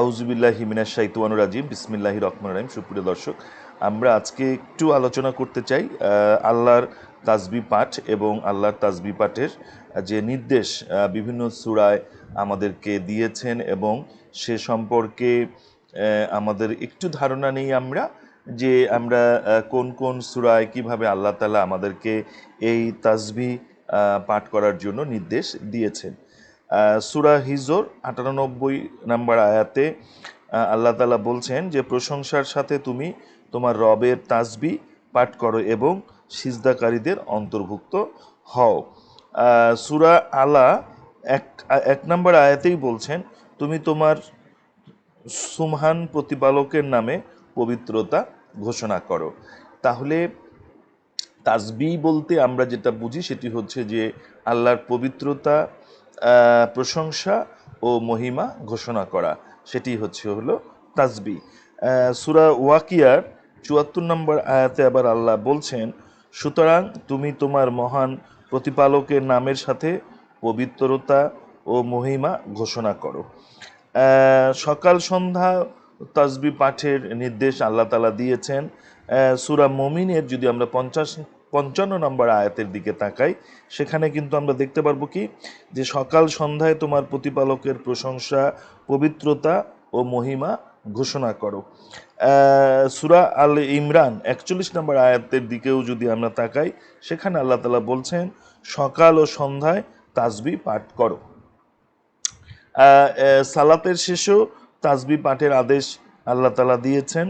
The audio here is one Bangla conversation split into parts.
আউজুবিল্লাহ হিমিনা শাইতুয়ানুর রাজিম বিসমিল্লাহ রহমান রাহিম। সুপ্রিয় দর্শক, আমরা আজকে একটু আলোচনা করতে চাই আল্লাহর তাজবি পাঠ এবং আল্লাহর তাজবি পাঠের যে নির্দেশ বিভিন্ন সুরায় আমাদেরকে দিয়েছেন এবং সে সম্পর্কে আমাদের একটু ধারণা নেই আমরা যে আমরা কোন কোন সুরায় কীভাবে আল্লাহ তালা আমাদেরকে এই তাজবি পাঠ করার জন্য নির্দেশ দিয়েছেন। সুরা হিজোর, আটানব্বই নাম্বার আয়াতে আল্লাহ তালা বলছেন যে, প্রশংসার সাথে তুমি তোমার রবের তাসবি পাঠ করো এবং সিজদাকারীদের অন্তর্ভুক্ত হও। সুরা আলা এক এক নম্বর আয়াতেই বলছেন, তুমি তোমার সুমহান প্রতিপালকের নামে পবিত্রতা ঘোষণা করো। তাহলে তাজবি বলতে আমরা যেটা বুঝি সেটি হচ্ছে যে, আল্লাহর পবিত্রতা প্রশংসা ও মহিমা ঘোষণা করা। সেটি হচ্ছে হলো তাসবি। সুরা ওয়াকিয়ার চুয়াত্তর নম্বর আয়াতে আবার আল্লাহ বলছেন, সুতরাং তুমি তোমার মহান প্রতিপালকের নামের সাথে পবিত্রতা ও মহিমা ঘোষণা করো। সকাল সন্ধ্যা তাসবি পাঠের নির্দেশ আল্লাহ তালা দিয়েছেন। সুরা মমিনের যদি আমরা পঞ্চাশ পঞ্চান্ন নম্বর আয়াতের দিকে তাকাই, সেখানে কিন্তু আমরা দেখতে পারব কি, যে সকাল সন্ধ্যায় তোমার প্রতিপালকের প্রশংসা, পবিত্রতা ও মহিমা ঘোষণা করো। সুরা আল ইমরান একচল্লিশ নম্বর আয়াতের দিকেও যদি আমরা তাকাই, সেখানে আল্লাহ তালা বলছেন, সকাল ও সন্ধ্যায় তাজবি পাঠ করো। সালাতের শেষেও তাজবি পাঠের আদেশ আল্লাহ তালা দিয়েছেন।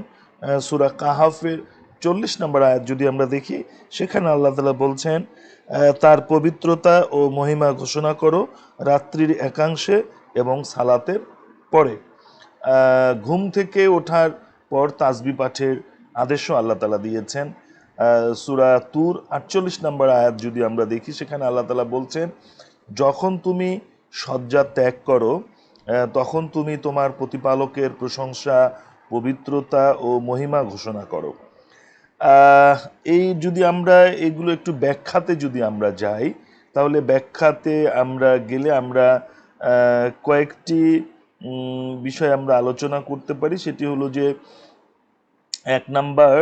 সুরা কাহাফের চল্লিশ নম্বর আয়াত যদি আমরা দেখি, সেখানে আল্লাহ তালা বলছেন তার পবিত্রতা ও মহিমা ঘোষণা করো রাত্রির একাংশে এবং সালাতের পরে। ঘুম থেকে ওঠার পর তাসবি পাঠের আদেশও আল্লাহ তালা দিয়েছেন। সুরা তুর আটচল্লিশ নম্বর আয়াত যদি আমরা দেখি, সেখানে আল্লাহ তালা বলছেন, যখন তুমি শয্যা ত্যাগ করো তখন তুমি তোমার প্রতিপালকের প্রশংসা, পবিত্রতা ও মহিমা ঘোষণা করো। এই যদি আমরা এগুলো একটু ব্যাখ্যাতে যদি আমরা যাই, তাহলে ব্যাখ্যাতে আমরা গেলে আমরা কয়েকটি বিষয় আমরা আলোচনা করতে পারি। সেটি হলো যে, এক নাম্বার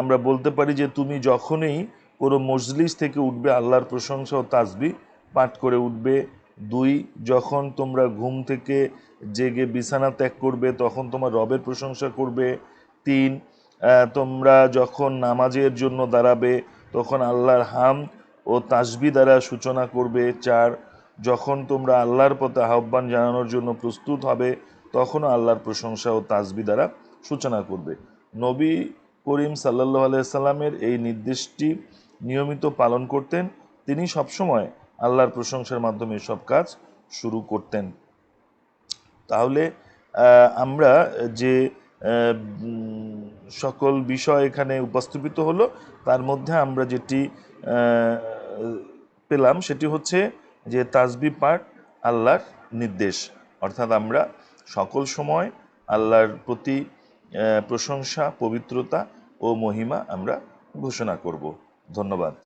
আমরা বলতে পারি যে, তুমি যখনই কোনো মজলিস থেকে উঠবে, আল্লাহর প্রশংসা ও তাসবি পাঠ করে উঠবে, দুই, যখন তোমরা ঘুম থেকে জেগে বিছানা ত্যাগ করবে, তখন তোমার রবের প্রশংসা করবে, তিন তোমরা যখন নামাজের জন্য দাঁড়াবে, তখন আল্লাহর হাম ও তাসবি দ্বারা সূচনা করবে। চার, যখন তোমরা আল্লাহর পথে আহ্বান জানানোর জন্য প্রস্তুত হবে, তখনও আল্লাহর প্রশংসা ও তাসবি দ্বারা সূচনা করবে। নবী করিম সাল্লাহ আলাইসাল্লামের এই নির্দেশটি নিয়মিত পালন করতেন। তিনি সবসময় আল্লাহর প্রশংসার মাধ্যমে সব কাজ শুরু করতেন। তাহলে আমরা যে সকল বিষয় এখানে উপস্থাপিত হলো। তার মধ্যে আমরা যেটি পেলাম সেটি হচ্ছে যে তাজবি পাঠ আল্লাহর নির্দেশ। অর্থাৎ আমরা সকল সময় আল্লাহর প্রতি প্রশংসা, পবিত্রতা ও মহিমা আমরা ঘোষণা করব। ধন্যবাদ।